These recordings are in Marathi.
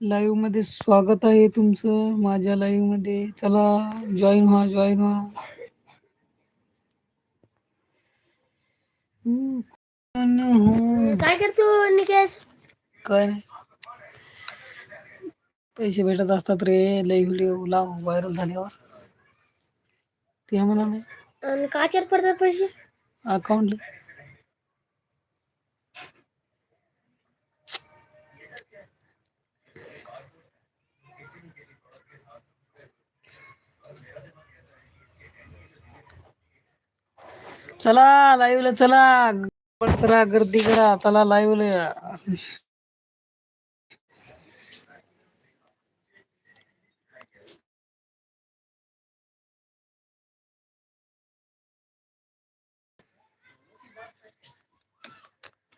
लाईव्हमध्ये स्वागत आहे तुमचं माझ्या लाईव्हमध्ये. चला जॉईन व्हा जॉईन व्हा? काय करतो निकेश? काय नाही. पैसे भेटत असतात रे लई व्हिडिओ लाव व्हायरल झाल्यावर. ते म्हणा नाही आणि काचर पडतात पैसे अकाउंट चला लाईव्हला चला. करा गर्दी करा. चला लाईव्हला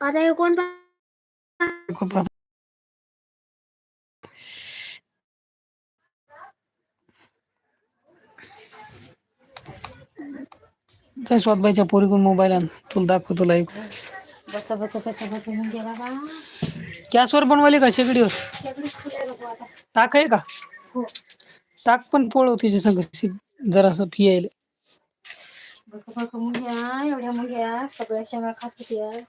आता हे कोण त्या स्वातबाईच्या पोरीकडून मोबाईल आण. तुला दाखवतो लाईव्ह बच्चा बच्चा बच्चा बच्चा म्हणून गेला का गॅसवर बनवायले का? शेगडीवर? सगळीच फुले नको आता. टाक आहे का? हो. टाक पण पोळव तिच्या संग. शे- जरासं पियायला. बघ बघ मुंग्या एवढ्या मुंग्या सगळ्या शेंगा खात होत्या.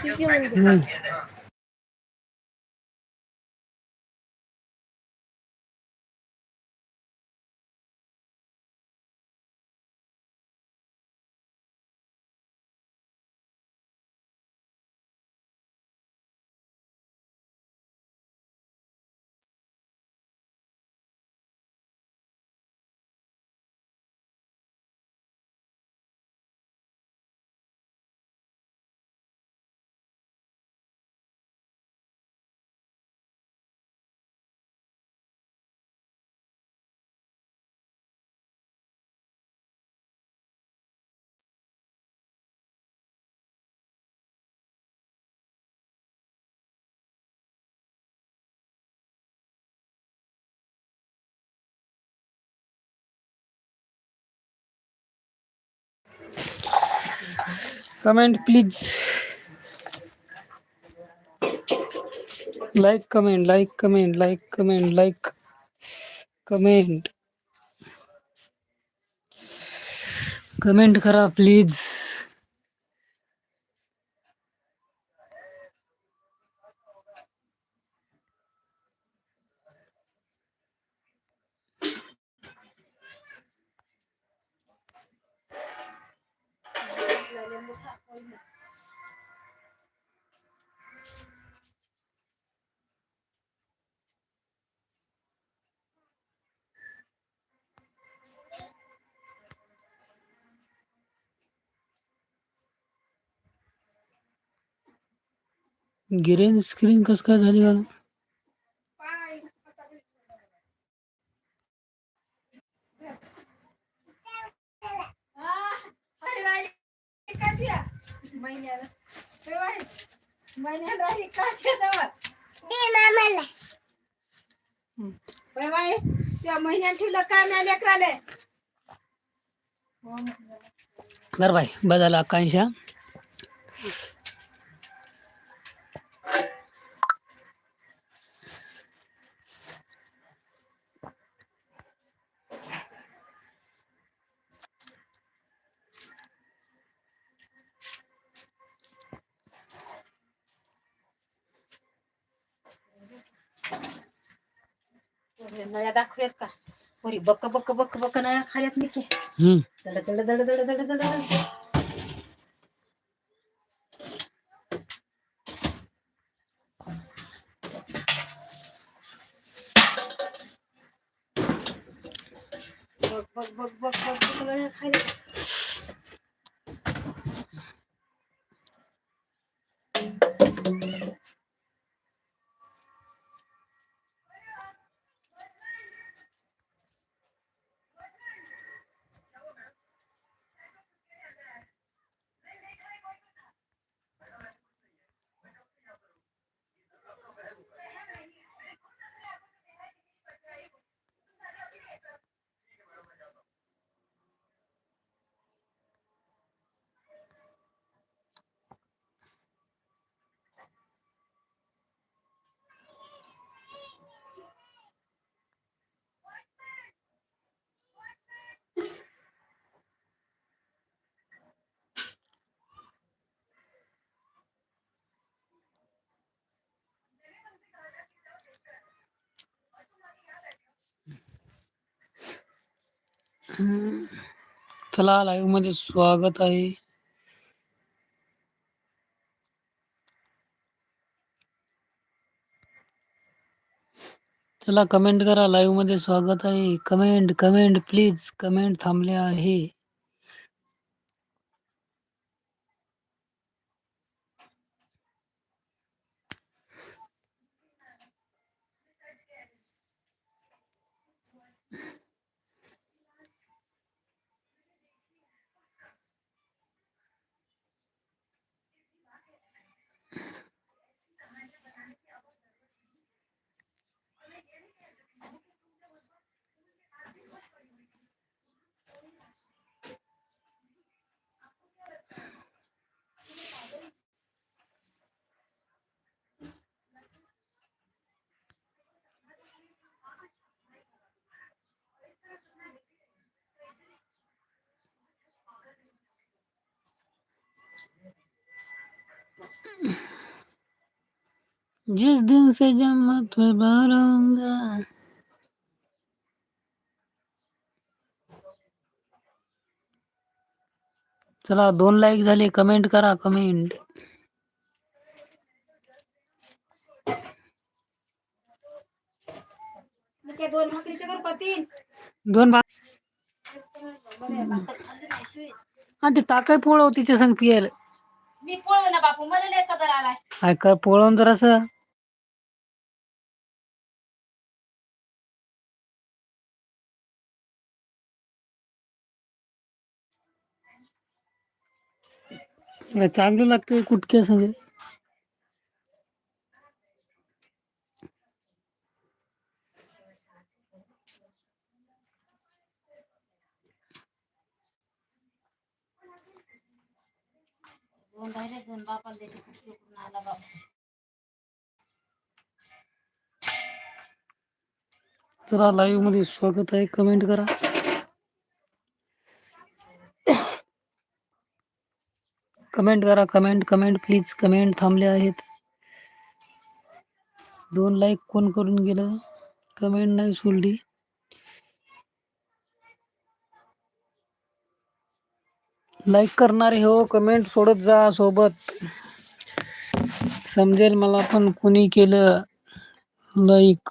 কি comment please. Like comment like comment like comment like comment comment करा प्लीज़ गिरेन स्क्रीन कस काय झाली का त्या महिन्यात ठेवलं काय नाही लेकराले. बरं बाय बदला आकांक्षा. नळ्या दाखवल्यात का? पोरी बक्क बक्क बक्क बक्क नळ्या खाल्यात निके. हम्म. दड दड दड दड दड दड दड बघ बघ बघ बघ बघ बघ नळ्या खाल्यात हम्म. चला लाईव्हमध्ये स्वागत आहे. चला कमेंट करा लाईव्हमध्ये स्वागत आहे. कमेंट कमेंट प्लीज कमेंट थांबले आहे. जिस दिन से जन्नत में रहूंगा चला दोन लाईक झाले कमेंट करा कमेंट दोन भाकरीचे करू का तीन? दोन. आणि ते ताकाय पोळव तिच्या संग पियाला. मी पोळवे ना बापू मला नाही कदर आलाय. काय कर पोळवून जर असं चांगलं लागतं कुटक्या संग दोन राहिले दोन बापाला देते कुठे करून आला बाप. चला लाईव्हमध्ये स्वागत आहे. कमेंट करा. कमेंट करा कमेंट कमेंट प्लीज कमेंट. थांबले आहेत. दोन लाईक कोण करून गेलं? कमेंट नाही सोडली लाईक करणारे हो कमेंट सोडत जा सोबत. समजेल मला पण कोणी केलं लाईक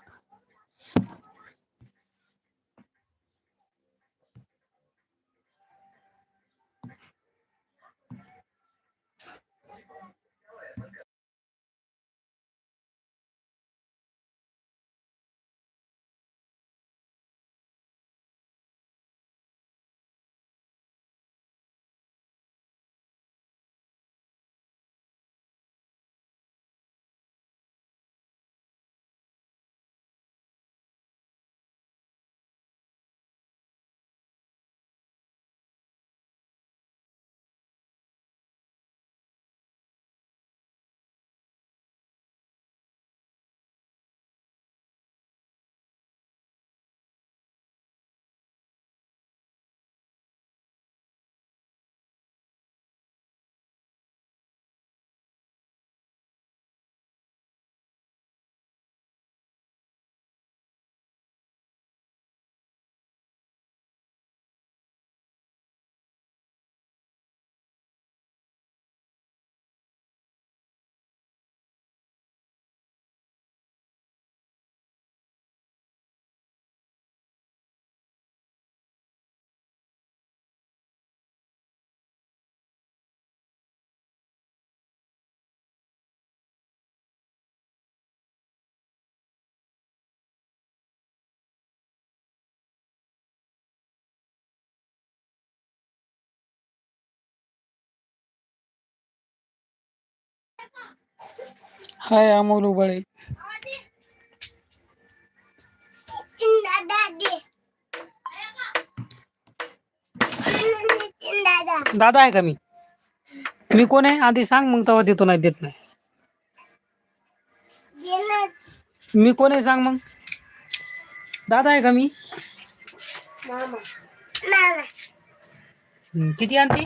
हाय अमोल उबाळे. दादा आहे का मी? मी कोण आहे? आधी सांग मग तेव्हा देतो नाही देत नाही. मी कोण आहे सांग मग? दादा आहे का मी? किती आणते?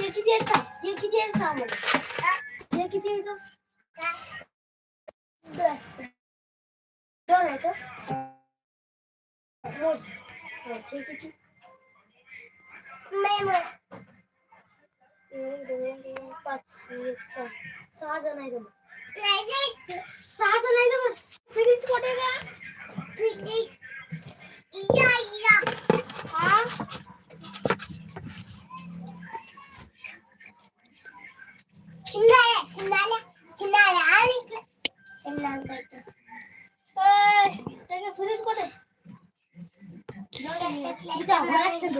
हे किती येतं हे किती येतं सांग मला हे किती येतं दोन का मोज मोज हे किती एक दोन तीन पाच सहा सहा जण आहे मग सहा जण आहे मग फिरीच कुठे का हा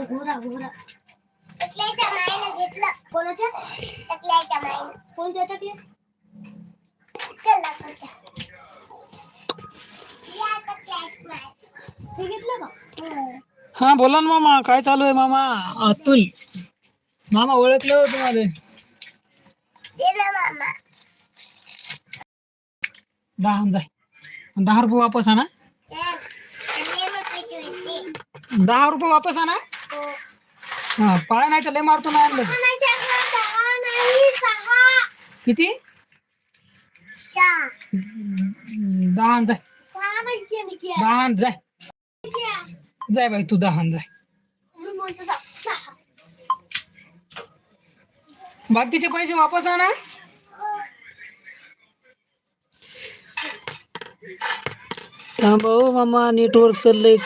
घोडा घोडा कोणाच्या कोणत्या टाकले हे घेतलं का हा बोला ना मामा काय चालू आहे मामा? अतुल. मामा ओळखलं तुम्हाला दहा जाय दहा रुपये वापस आणा दहा रुपये वापस आणा हो हा पाय नाही तर लय मारतो आणलं सहा किती दहा जाय दहा जाय जाय बाई तू दहा जाय बाकीचे पैसे वापस आणा. थांब हो मामा नेटवर्क चाललंय.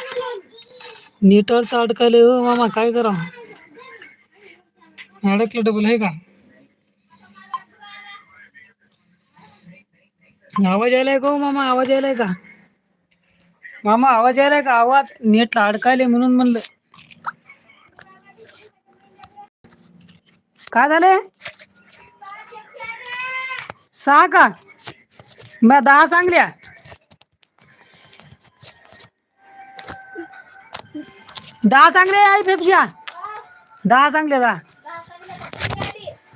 नेटवर्क अडकायलंय हो मामा काय करा? अडकलं डबल आहे का? आवाज यायलाय का हो मामा? आवाज यायलाय का? मामा आवाज यायलाय का? आवाज नेटला अडकायले म्हणून म्हणलं. काय झालंय सहा का मी दहा सांगल्या दहा सांगले आई पेप्सिया दहा दहा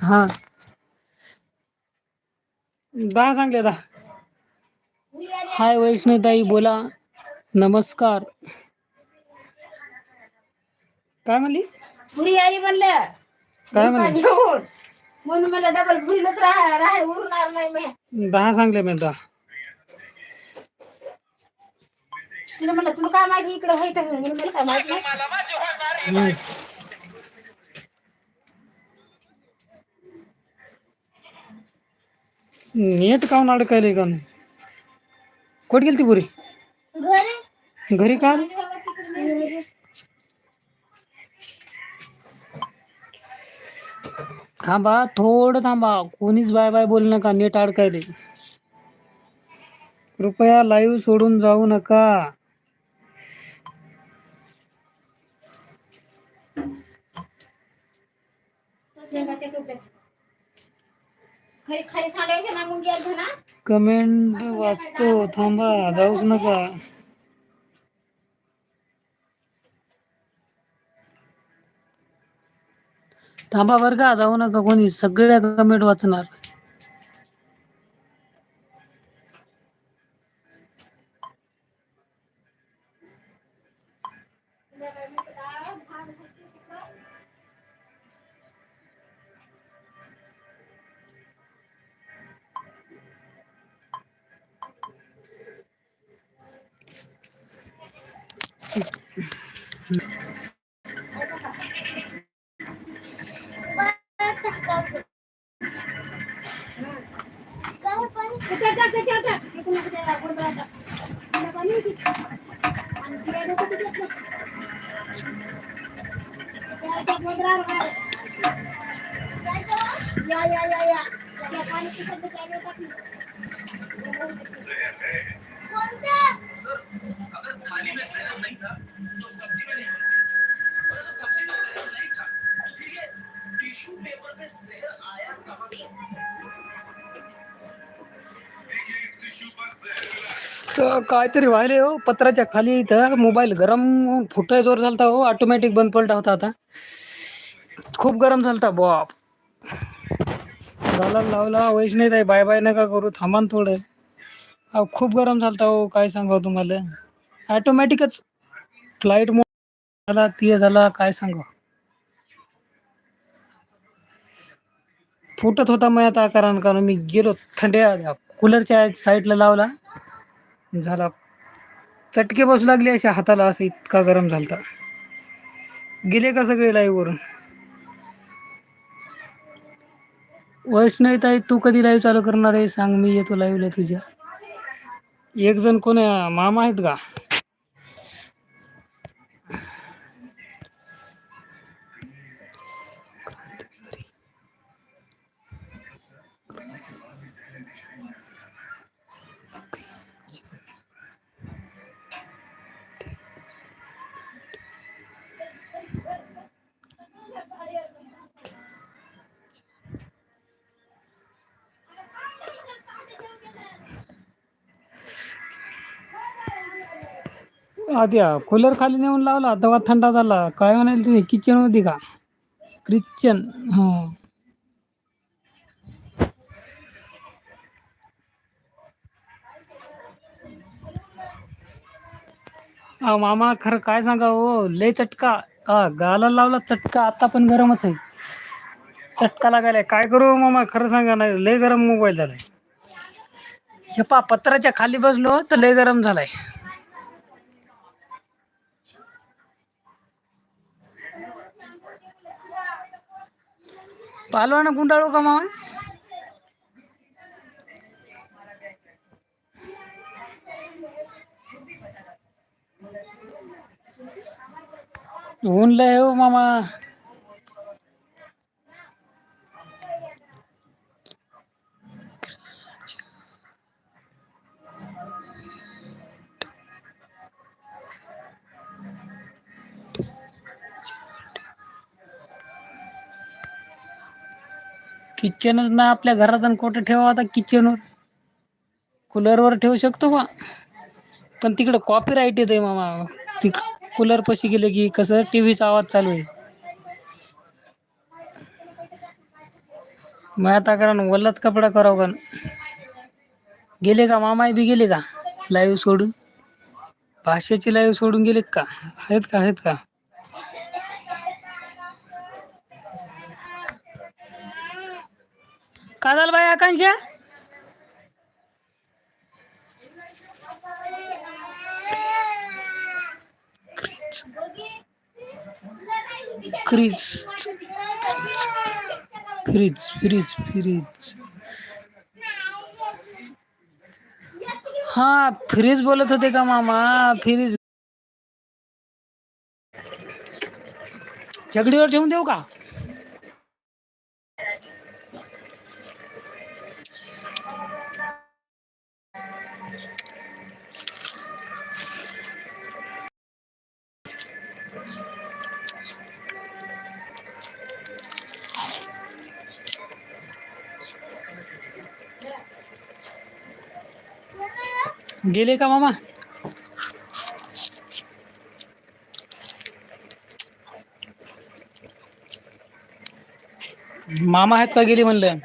हा। सांगले दहा हाय वैष्णोताई बोला, नमस्कार। काय म्हणली पुरी आली म्हणलं काय म्हणली? घेऊन म्हणून मला डबल पुरीलाच राह राह उरणार नाही मी. दहा सांगले मी दहा तिला म्हणलं तुला काय माहिती? इकडे व्हायचं म्हणून मला काय माहिती नाही. हम्म. नेट काऊन अडकायले का नाही? कुठे गेली ती पुरी? घरी? घरी का? आली? थांबा थोडं थांबा. कोणीच बाय बाय बोलू नका नेट अडकायले कृपया लाईव्ह सोडून जाऊ नका. कमेंट वाचतो थांबा जाऊच नका. थांबा बरं का जाऊ नका कोणी. सगळ्या कमेंट वाचणार. कुठे काहीतरी व्हायले हो पत्राच्या खाली इथं. मोबाईल गरम होऊन फुटाय जोर झालता हो. ऑटोमॅटिक बंद पडला होता आता. खूप गरम झालता बाप. झाला लावला वैश नाही ताई बाय बाय नका करू थांबा थोडं. अहो खूप गरम झालता हो काय सांगावं तुम्हाला. ऑटोमॅटिकच फ्लाईट मोड झाला ते झाला काय सांगा फुटत होता मग आता कारण कारण मी गेलो थंड्या कूलरच्या साईडला लावला. झाला. चटके बसू लागले अशा हाताला असं इतका गरम झालता. गेले का सगळे लाईव्हवरून वैष्णवी ताई तू कधी लाईव्ह चालू करणार आहे? सांग मी येतो लाईव्हला तुझ्या. एक जण कोण मामा आहेत का? आधी कूलर खाली नेऊन लावला दवा थंडा झाला. काय म्हणाल तुम्ही किचनमध्ये का? क्रिश्चन हा. मामा खरं काय सांगा हो लय चटका. हा गाला लावला चटका आता पण गरमच आहे. चटका लागायला काय करू हो, मामा खरं सांगा नाही लय गरम मोबाईल झालाय. हे पा पत्राच्या खाली बसलो तर लय गरम झालाय. पालवाना गुंडाळू का मामा? ऊन लय हो किचनच ना आपल्या घरात आणि कुठं ठेवा आता किचनवर कूलरवर ठेवू शकतो का? पण तिकडं कॉपी राईट येते मामा. ती कूलर पशी गेले की कसं टी व्हीचा आवाज चालू आहे. मग आता कारण वल्लत कपडा करावं का? गेले का? मामाई बी गेले का? लाईव्ह सोडून? भाषेची लाईव्ह सोडून गेले का? आहेत का? आहेत का? का झालं बाई आकांक्षा? क्रीज फ्रीज फ्रीज फ्रीज हा फ्रीज बोलत होते का मामा? फ्रीज. शेगडीवर ठेवून देऊ का? गेले का मामा? मामा आहेत का गेले म्हणलं?